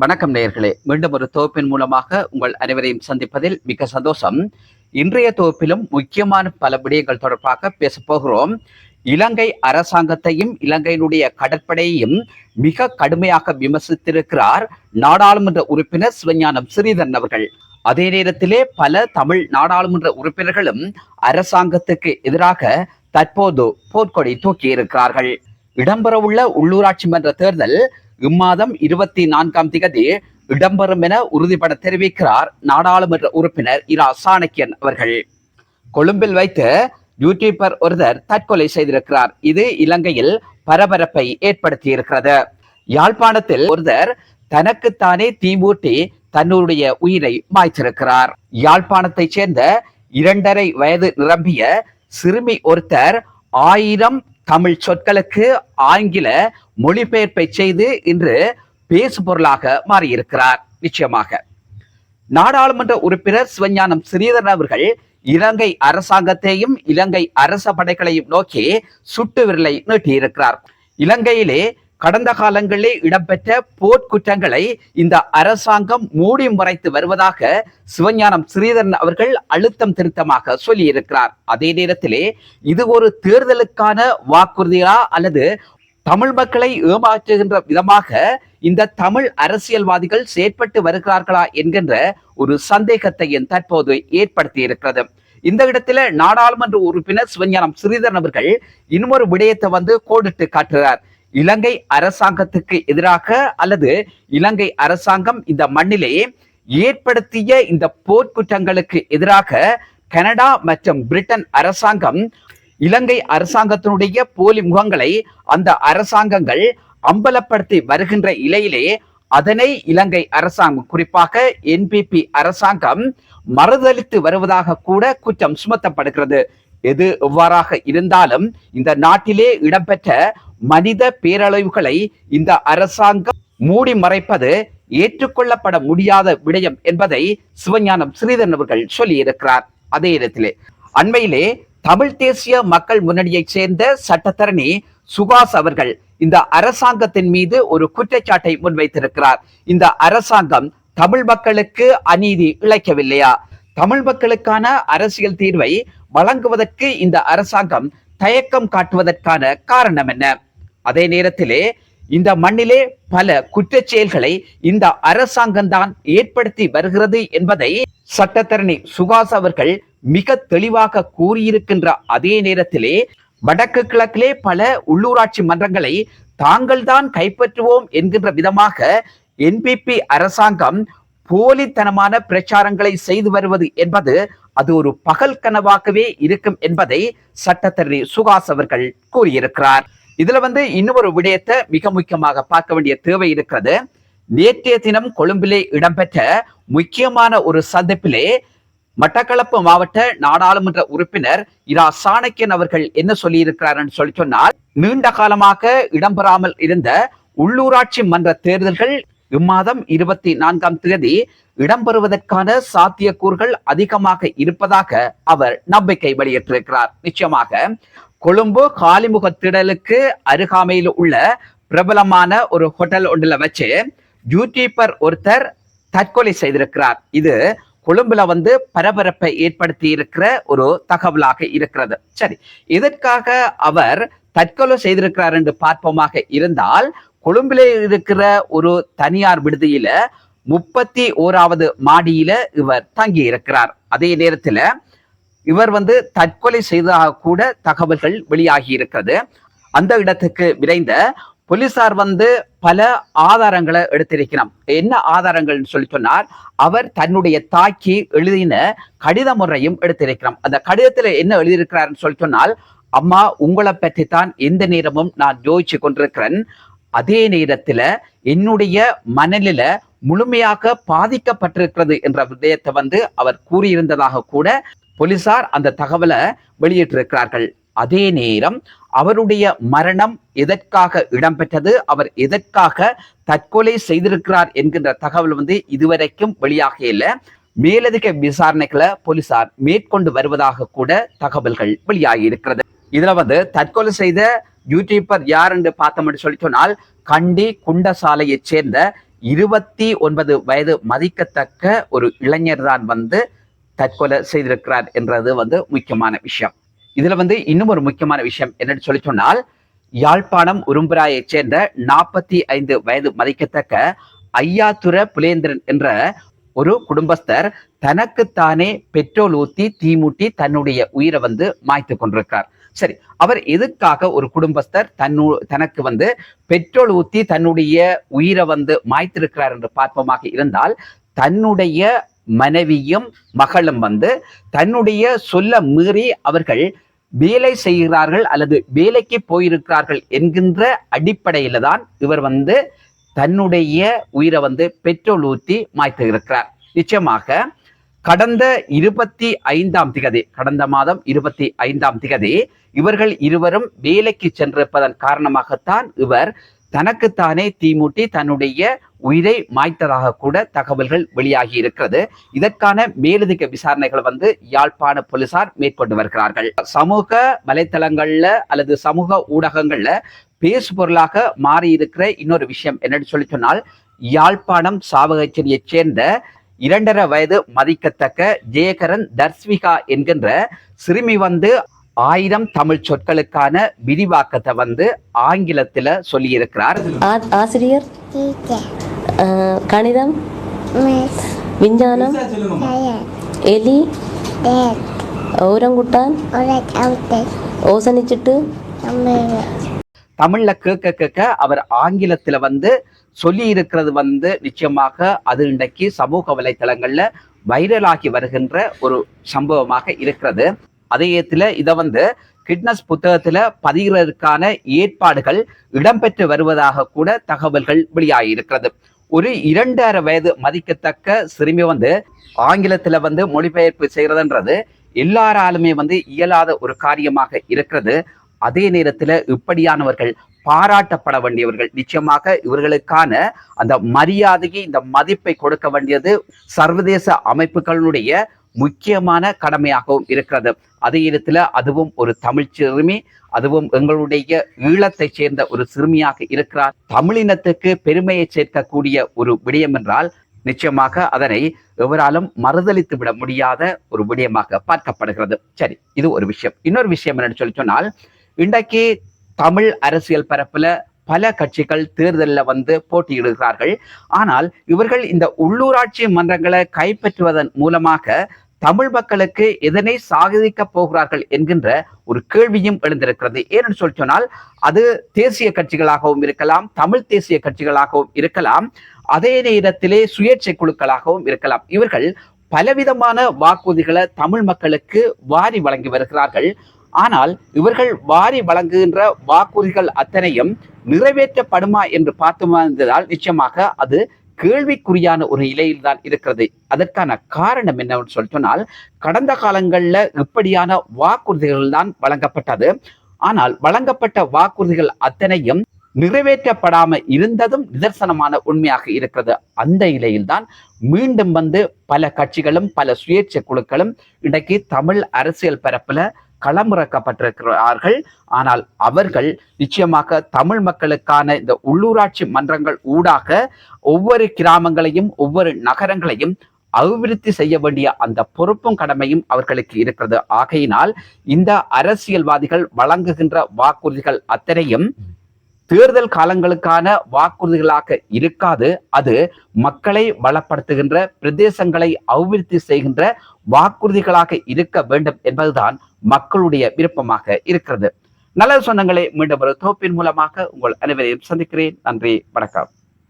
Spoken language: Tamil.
வணக்கம் நேயர்களே. மீண்டும் ஒரு தொகுப்பின் மூலமாக உங்கள் அனைவரையும் சந்திப்பதில் மிக சந்தோஷம். இன்றைய தொகுப்பிலும் முக்கியமான பல விடயங்கள் தொடர்பாக பேசப்போகிறோம் இலங்கை அரசாங்கத்தையும் இலங்கையினுடைய கடற்படையையும் மிக கடுமையாக விமர்சித்திருக்கிறார் நாடாளுமன்ற உறுப்பினர் சிவஞானம் ஸ்ரீதரன் அவர்கள். அதே நேரத்திலே பல தமிழ் நாடாளுமன்ற உறுப்பினர்களும் அரசாங்கத்துக்கு எதிராக தற்போது போர்க்கொடி தூக்கியிருக்கிறார்கள். இடம்பெறவுள்ள உள்ளூராட்சி மன்ற தேர்தல் இம்மாதம் இருபத்தி நான்காம் திகதி இடம்பெறும் என உறுதிபட தெரிவிக்கிறார் நாடாளுமன்ற உறுப்பினர் இரா. சாணக்கியன் அவர்கள். கொழும்பில் வைத்து யூடியூபர் ஒருவர் தற்கொலை செய்திருக்கிறார். இது இலங்கையில் பரபரப்பை ஏற்படுத்தி இருக்கிறது யாழ்ப்பாணத்தில் ஒருவர் தனக்குத்தானே தீமூட்டி தன்னுடைய உயிரை மாய்த்திருக்கிறார். யாழ்ப்பாணத்தைச் சேர்ந்த இரண்டரை வயது நிரம்பிய சிறுமி ஒருத்தர் ஆயிரம் தமிழ் சொற்களுக்கு ஆங்கில மொழிபெயர்ப்பை செய்து இன்று பேசு பொருளாக மாறியிருக்கிறார். நிச்சயமாக. நாடாளுமன்ற உறுப்பினர் சிவஞானம் ஸ்ரீதரன் அவர்கள் இலங்கை அரசாங்கத்தையும் இலங்கை அரச படைகளையும் நோக்கி சுட்டு விரலை நீட்டியிருக்கிறார். இலங்கையிலே கடந்த காலங்களில் இடம்பெற்ற போர்க்குற்றங்களை இந்த அரசாங்கம் மூடி மறைத்து வருவதாக சிவஞானம் ஸ்ரீதரன் அவர்கள் அழுத்தம் திருத்தமாக சொல்லியிருக்கிறார். அதே நேரத்திலே இது ஒரு தேர்தலுக்கான வாக்குறுதியா அல்லது தமிழ் மக்களை ஏமாற்றுகின்ற விதமாக இந்த தமிழ் அரசியல்வாதிகள் செயற்பட்டு வருகிறார்களா என்கின்ற ஒரு சந்தேகத்தையும் தற்போது ஏற்படுத்தி இருக்கிறது இந்த இடத்துல நாடாளுமன்ற உறுப்பினர் சிவஞானம் ஸ்ரீதரன் அவர்கள் இன்னொரு விடயத்தை வந்து கோடிட்டு காட்டுகிறார். இலங்கை அரசாங்கத்துக்கு எதிராக அல்லது இலங்கை அரசாங்கம் இந்த மண்ணிலே ஏற்படுத்திய இந்த போர்க்குற்றங்களுக்கு எதிராக கனடா மற்றும் பிரிட்டன் அரசாங்கம் இலங்கை அரசாங்கத்தினுடைய போலி முகங்களை அந்த அரசாங்கங்கள் அம்பலப்படுத்தி வருகின்ற இலையிலே அதனை இலங்கை அரசாங்கம் குறிப்பாக என்பிபி அரசாங்கம் மறுதளித்து வருவதாக கூட குற்றம் சுமத்தப்படுகிறது. எது எவ்வாறாக இருந்தாலும் இந்த நாட்டிலே இடம்பெற்ற மனித பேரழிவுகளை இந்த அரசாங்கம் மூடி மறைப்பது ஏற்றுக்கொள்ளப்பட முடியாத விடயம் என்பதை சிவஞானம் ஸ்ரீதரன் அவர்கள் சொல்லியிருக்கிறார். அதே இடத்திலே அண்மையிலே தமிழ் தேசிய மக்கள் முன்னணியைச் சேர்ந்த சட்டத்தரணி சுகாஸ் அவர்கள் இந்த அரசாங்கத்தின் மீது ஒரு குற்றச்சாட்டை முன்வைத்திருக்கிறார். இந்த அரசாங்கம் தமிழ் மக்களுக்கு அநீதி இழைக்கவில்லையா? தமிழ் மக்களுக்கான அரசியல் தீர்வை வழங்குவதற்கு இந்த அரசாங்கம் தயக்கம் காட்டுவதற்கான காரணம் என்ன? அதே நேரத்திலே இந்த மண்ணிலே பல குற்றச் செயல்களை இந்த அரசாங்கம் தான் ஏற்படுத்தி வருகிறது என்பதை சட்டத்தரணி சுகாஸ் அவர்கள் மிக தெளிவாக கூறியிருக்கின்ற அதே நேரத்திலே வடக்கு கிழக்கிலே பல உள்ளூராட்சி மன்றங்களை தாங்கள் தான் கைப்பற்றுவோம் என்கின்ற விதமாக என்பிபி அரசாங்கம் போலித்தனமான பிரச்சாரங்களை செய்து வருவது என்பது அது ஒரு பகல் கனவாகவே இருக்கும் என்பதை சட்டத்தரணி சுகாஸ் அவர்கள் கூறியிருக்கிறார். இதுல வந்து இன்னொரு விடயத்தை மிக முக்கியமாக பார்க்க வேண்டிய தேவை இருக்கிறது. நேற்றைய தினம் கொழும்பிலே இடம்பெற்ற முக்கியமான ஒரு சந்திப்பிலே மட்டக்களப்பு மாவட்ட நாடாளுமன்ற உறுப்பினர் இரா சாணக்கியன் அவர்கள் என்ன சொல்லியிருக்கிறார் சொல்லி சொன்னால் நீண்ட காலமாக இடம்பெறாமல் இருந்த உள்ளூராட்சி மன்ற தேர்தல்கள் இம்மாதம் இருபத்தி நான்காம் தேதி இடம்பெறுவதற்கான சாத்தியக்கூறுகள் அதிகமாக இருப்பதாக அவர் நம்பிக்கை வெளியிட்டிருக்கிறார். நிச்சயமாக கொழும்பு காலிமுக திடலுக்கு அருகாமையில் உள்ள பிரபலமான ஒரு ஹோட்டல் ஒன்றில் வச்சு யூடியூபர் ஒருத்தர் தற்கொலை செய்திருக்கிறார். இது கொழும்புல வந்து பரபரப்பை ஏற்படுத்தி இருக்கிற ஒரு தகவலாக இருக்கிறது. சரி இதற்காக அவர் தற்கொலை செய்திருக்கிறார் என்று பார்ப்போமாக இருந்தால் கொழும்பிலே இருக்கிற ஒரு தனியார் விடுதியில முப்பத்தி ஓராவது மாடியில இவர் தங்கி இருக்கிறார் அதே நேரத்துல இவர் வந்து தற்கொலை செய்ததாக கூட தகவல்கள் வெளியாகி இருக்கிறது. அந்த இடத்துக்கு விரைந்த போலீசார் வந்து பல ஆதாரங்களை எடுத்திருக்கிறார். என்ன ஆதாரங்கள்னு சொல்லி சொன்னார் அவர் தன்னுடைய தாக்கி எழுதின கடித முறையும் எடுத்திருக்கிறார். அந்த கடிதத்துல என்ன எழுதியிருக்கிறாருன்னு சொல்லி சொன்னால் அம்மா உங்களை பற்றி தான் எந்த நேரமும் நான் யோசிச்சு கொண்டிருக்கிறேன். அதே நேரத்துல என்னுடைய மனநில முழுமையாக பாதிக்கப்பட்டிருக்கிறது என்ற விடயத்தை வந்து அவர் கூறியிருந்ததாக கூட போலீசார் அந்த தகவலை வெளியிட்டிருக்கிறார்கள். அதே நேரம் அவருடைய மரணம் எதற்காக இடம்பெற்றது அவர் எதற்காக தற்கொலை செய்திருக்கிறார் என்கின்ற தகவல் வந்து இதுவரைக்கும் வெளியாக இல்லை. மேலதிக விசாரணைகளை போலீசார் மேற்கொண்டு வருவதாக கூட தகவல்கள் வெளியாகி இருக்கிறது இதுல வந்து தற்கொலை செய்த யூடியூபர் யார் என்று பார்த்தோம் சொல்லி சொன்னால் கண்டி குண்டசாலையைச் சேர்ந்த இருபத்தி ஒன்பது வயது மதிக்கத்தக்க ஒரு இளைஞர் தான் வந்து தற்கொலை செய்திருக்கிறார் என்றது வந்து முக்கியமான விஷயம். இதுல வந்து இன்னும் ஒரு முக்கியமான விஷயம் என்னன்னு சொல்லி சொன்னால் யாழ்ப்பாணம் உரும்புராயை சேர்ந்த நாற்பத்தி ஐந்து வயது மதிக்கத்தக்க ஐயாத்துர புலேந்திரன் என்ற ஒரு குடும்பஸ்தர் தனக்குத்தானே பெட்ரோல் ஊத்தி தீமூட்டி தன்னுடைய உயிரை வந்து மாய்த்து கொண்டிருக்கிறார். சரி அவர் எதுக்காக ஒரு குடும்பஸ்தர் தன்னு தனக்கு வந்து பெட்ரோல் ஊத்தி தன்னுடைய உயிரை வந்து மாய்த்திருக்கிறார் என்று பார்ப்போமாக இருந்தால் தன்னுடைய மனைவியும் மகளும் வந்து தன்னுடைய சொல்ல மீறி அவர்கள் வேலை செய்கிறார்கள் அல்லது வேலைக்கு போயிருக்கிறார்கள் என்கின்ற அடிப்படையில தான் இவர் வந்து தன்னுடைய உயிரை வந்து பெட்ரோல் ஊற்றி மாய்த்து இருக்கிறார். நிச்சயமாக கடந்த இருபத்தி ஐந்தாம் திகதி கடந்த மாதம் இருபத்தி ஐந்தாம் திகதி இவர்கள் இருவரும் வேலைக்கு சென்றிருப்பதன் காரணமாகத்தான் இவர் தனக்குத்தானே தீமூட்டி தன்னுடைய உயிரை மாய்த்ததாக கூட தகவல்கள் வெளியாகி இருக்கிறது. இதற்கான மேலதிக விசாரணைகள் வந்து யாழ்ப்பாண போலீசார் மேற்கொண்டு வருகிறார்கள். சமூக வலைத்தளங்கள்ல அல்லது சமூக ஊடகங்கள்ல பேசு பொருளாக மாறி இருக்கிற இன்னொரு விஷயம் என்னன்னு சொல்லி சொன்னால் யாழ்ப்பாணம் சாவகச்சேரியைச் சேர்ந்த இரண்டரை வயது மதிக்கத்தக்க ஜெயகரன் தர்ஸ்விகா என்கின்ற சிறுமி வந்து ஆயிரம் தமிழ் சொற்களுக்கான விரிவாக்கத்தை வந்து ஆங்கிலத்துல சொல்லியிருக்கிறார். ஆசிரியர்? கணிதம்? விஞ்ஞானம்? எலி? டேட். ஓரங்குட்டான்? ஓசனிச்சிட்டு? தமிழ். தமிழ்ல கேட்க கேட்க அவர் ஆங்கிலத்துல வந்து சொல்லி இருக்கிறது வந்து நிச்சயமாக அது இன்றைக்கு சமூக வலைத்தளங்கள்ல வைரலாகி வருகின்ற ஒரு சம்பவமாக இருக்கிறது. அதேத்துல இதை வந்து கிட்னஸ் புத்தகத்துல பதிகிறதுக்கான ஏற்பாடுகள் இடம்பெற்று வருவதாக கூட தகவல்கள் வெளியாகி இருக்கிறது ஒரு இரண்டரை வயது மதிக்கத்தக்க சிறுமி வந்து ஆங்கிலத்துல வந்து மொழிபெயர்ப்பு செய்யறதுன்றது எல்லாராலுமே வந்து இயலாத ஒரு காரியமாக இருக்கிறது. அதே நேரத்துல இப்படியானவர்கள் பாராட்டப்பட வேண்டியவர்கள். நிச்சயமாக இவர்களுக்கான அந்த மரியாதையை இந்த மதிப்பை கொடுக்க வேண்டியது சர்வதேச அமைப்புகளுடைய முக்கியமான கடமையாகவும் இருக்கிறது. அதே இடத்துல அதுவும் ஒரு தமிழ் சிறுமி அதுவும் எங்களுடைய ஈழத்தைச் சேர்ந்த ஒரு சிறுமியாக இருக்கிறார். தமிழினத்துக்கு பெருமையை சேர்க்கக்கூடிய ஒரு விடயம் என்றால் நிச்சயமாக அதனை எவராலும் மறுதளித்து விட முடியாத ஒரு விடயமாக பார்க்கப்படுகிறது. சரி இது ஒரு விஷயம். இன்னொரு விஷயம் என்னன்னு சொல்லி சொன்னால் இன்றைக்கு தமிழ் அரசியல் பரப்புல பல கட்சிகள் தேர்தலில் வந்து போட்டியிடுகிறார்கள். ஆனால் இவர்கள் இந்த உள்ளூராட்சி மன்றங்களை கைப்பற்றுவதன் மூலமாக தமிழ் மக்களுக்கு எதனை சாதிக்க போகிறார்கள் என்கின்ற ஒரு கேள்வியும் எழுந்திருக்கிறது. ஏன்னு சொல்லி சொன்னால் அது தேசிய கட்சிகளாகவும் இருக்கலாம் தமிழ் தேசிய கட்சிகளாகவும் இருக்கலாம் அதே நேரத்திலே சுயேட்சை குழுக்களாகவும் இருக்கலாம். இவர்கள் பலவிதமான வாக்குறுதிகளை தமிழ் மக்களுக்கு வாரி வழங்கி வருகிறார்கள். ஆனால் இவர்கள் வாரி வழங்குகின்ற வாக்குறுதிகள் அத்தனையும் நிறைவேற்றப்படுமா என்று பார்த்து வந்ததால் நிச்சயமாக அது கேள்விக்குறியான ஒரு நிலையில் தான் இருக்கிறது. அதற்கான காரணம் என்னன்னு சொல்லி சொன்னால் கடந்த காலங்களில் இப்படியான வாக்குறுதிகள் தான் வழங்கப்பட்டது. ஆனால் வழங்கப்பட்ட வாக்குறுதிகள் அத்தனையும் நிறைவேற்றப்படாம இருந்ததும் நிதர்சனமான உண்மையாக இருக்கிறது. அந்த நிலையில்தான் மீண்டும் வந்து பல கட்சிகளும் பல சுயேட்சை குழுக்களும் இன்றைக்கு தமிழ் அரசியல் பரப்புல களமிறக்கப்பட்டிருக்கிறார்கள். ஆனால் அவர்கள் நிச்சயமாக தமிழ் மக்களுக்கான இந்த உள்ளூராட்சி மன்றங்கள் ஊடாக ஒவ்வொரு கிராமங்களையும் ஒவ்வொரு நகரங்களையும் அபிவிருத்தி செய்ய வேண்டிய அந்த பொறுப்பும் கடமையும் அவர்களுக்கு இருக்கிறது. ஆகையினால் இந்த அரசியல்வாதிகள் வழங்குகின்ற வாக்குறுதிகள் அத்தனையும் தேர்தல் காலங்களுக்கான வாக்குறுதிகளாக இருக்காது. அது மக்களை வளப்படுத்துகின்ற பிரதேசங்களை அபிவிருத்தி செய்கின்ற வாக்குறுதிகளாக இருக்க வேண்டும் என்பதுதான் மக்களுடைய விருப்பமாக இருக்கிறது. நல்ல சொந்தங்களை மீண்டும் ஒரு தொகுப்பின் மூலமாக உங்கள் அனைவரையும் சந்திக்கிறேன். நன்றி வணக்கம்.